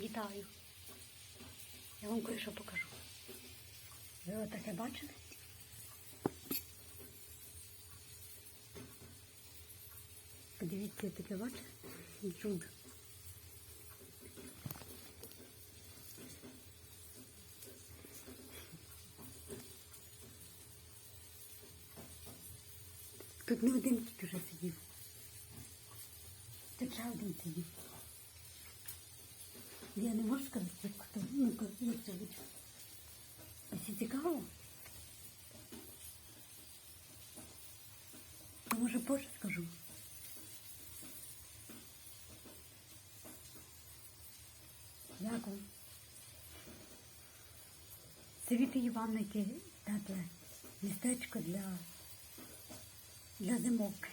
Вітаю. Я вам кое-що покажу. Ви отаке бачили? Подивіться, таке бачите? Чудо. Тут не один кіт уже сидів. Тут ще один сидів. Я не можу сказати, як хто. Ну, як це буде. Якщо цікаво, то може позже скажу. Дякую. Світи Іванники тепле містечко для, для зимовки.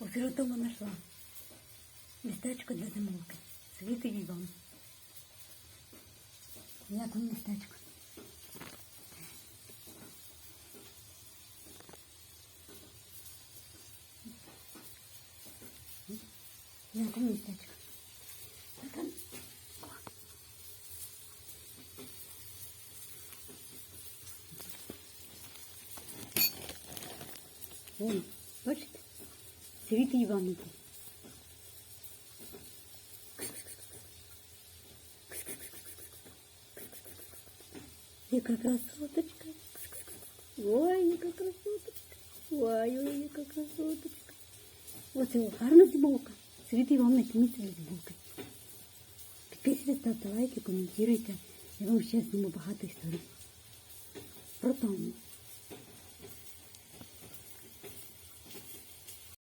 У сиротому знайшла. Містечко для зимовки. Світи Іван. Як вам містечко? Як вам містечко? А там... Вон, бачите? Світи Іванники. Яка красоточка. Ой, яка красоточка. Ой, ой, яка красоточка. Оце гарна зібовка. Світ Іванович місце для зібовки. Підписуйтесь, ставте лайки, коментуйте. Я вам ще зніму багато історій. Про тому.